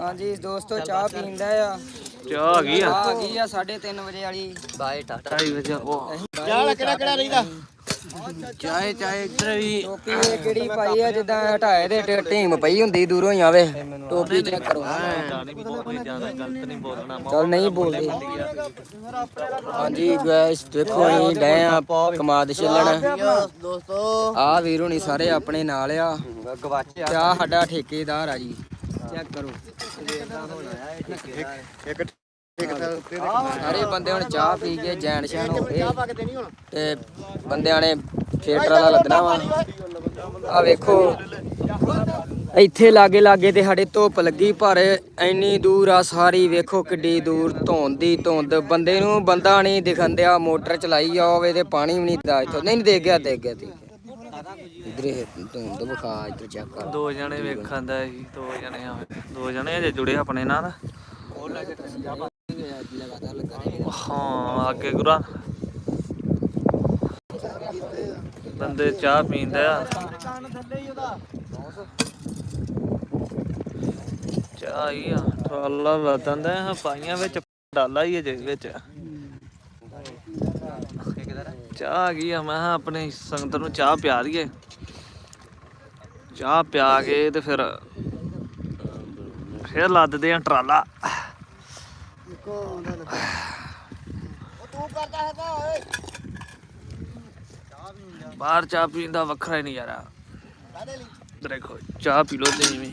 ਹਾਂਜੀ ਦੋਸਤੋ ਚਾਹ ਪੀਂਦਾ ਆ। ਚਾਹ ਆ ਗਈ ਆ? ਆ ਗਈ ਆ 3:30 ਵਜੇ ਵਾਲੀ। ਬਾਏ ਟਾਟਾ। 2:30 ਵਜੇ ਉਹ। ਚਾਹ ਕਿਹੜਾ ਕਿਹੜਾ ਰਹਿੰਦਾ? ਚਾਹੇ ਚਾਹੇ ਇੱਧਰ ਵੀ। ਟੋਪੀ ਇਹ ਕਿਹੜੀ ਪਾਈ ਆ? ਜਿੱਦਾਂ ਹਟਾਏ ਦੇ ਢੀਮ ਪਈ ਹੁੰਦੀ ਦੂਰੋਂ ਹੀ ਆਵੇ। ਟੋਪੀ ਚੈੱਕ ਕਰੋ। ਜਾਣੀ ਵੀ ਕੋਈ ਜ਼ਿਆਦਾ ਗਲਤ ਨਹੀਂ ਬੋਲਣਾ। ਚਲ ਨਹੀਂ ਬੋਲਦੇ। ਹਾਂਜੀ ਗਾਇਸ ਦੇਖੋ ਅਸੀਂ ਡਏ ਆ ਕਮਾਦ ਛਿੱਲਣ। ਦੋਸਤੋ। ਆ ਵੀਰ ਹੁਣੀ ਸਾਰੇ ਆਪਣੇ ਨਾਲ ਆ। ਚਾਹ ਸਾਡਾ ਠੇਕੇਦਾਰ ਆ ਜੀ। ਚੈੱਕ ਕਰੋ। ਸਾਰੇ ਬੰਦੇ ਹੁਣ ਚਾਹ ਪੀ ਕੇ ਜੈਨ ਸ਼ੈਨ ਹੋ ਗਏ। ਤੇ ਬੰਦਿਆਂ ਨੇ ਥੀਏਟਰ ਵਾਲਾ ਲੱਗਣਾ ਵਾ। ਆ ਵੇਖੋ ਇੱਥੇ ਲਾਗੇ ਲਾਗੇ ਤੇ ਸਾਡੇ ਧੁੱਪ ਲੱਗੀ ਪਰ ਇੰਨੀ ਦੂਰ ਆ ਸਾਰੀ ਵੇਖੋ ਕਿੱਡੀ ਦੂਰ ਧੁੰਦ ਦੀ ਧੁੰਦ। ਬੰਦੇ ਨੂੰ ਬੰਦਾ ਨਹੀਂ ਦਿਖਣ ਦਿਆ ਮੋਟਰ ਚਲਾਈ ਆ ਹੋਵੇ ਤੇ ਪਾਣੀ ਵੀ ਨਹੀਂ ਦਾ ਇੱਥੋਂ। ਨਹੀਂ ਨਹੀਂ ਦੇਖ ਗਿਆ ਦੇਖ ਗਿਆ ਗਿਆ। ਇਧਰ ਇਹ ਧੁੰਦ ਵਿਖਾ ਇੱਧਰ ਚੈੱਕ ਕਰ। ਦੋ ਜਣੇ ਵੇਖਣ ਦਾ ਸੀ ਦੋ ਜਣੇ ਆ ਦੋ ਜਣੇ ਅਜੇ ਜੁੜੇ ਆਪਣੇ ਨਾਲ। ਲਗਾਤਾਰ ਲੱਗਾ ਰਹੇ ਹਾਂ ਅੱਗੇ ਗੁਰਾਂ। ਬੰਦੇ ਚਾਹ ਪੀਂਦੇ। ਆ ਚਾਹ ਹੀ ਆ ਟਰਾਲਾ ਵਧਦਾ ਆ ਪਾਈਆਂ ਵਿੱਚ ਡਾਲਾ ਹੀ ਅਜੇ ਵਿੱਚ। ਚਾਹ ਆ ਗਈ ਆ, ਮੈਂ ਕਿਹਾ ਆਪਣੇ ਸੰਗਤ ਨੂੰ ਚਾਹ ਪਿਆ ਦਈਏ। ਚਾਹ ਪਿਆ ਕੇ ਤੇ ਫਿਰ ਫਿਰ ਲੱਦਦੇ ਆ ਟਰਾਲਾ। ਬਾਹਰ ਚਾਹ ਪੀਣ ਦਾ ਵੱਖਰਾ ਹੀ ਨਜ਼ਾਰਾ। ਦੇਖੋ, ਚਾਹ ਪੀ ਲੋ ਤੇ ਜਿਵੇਂ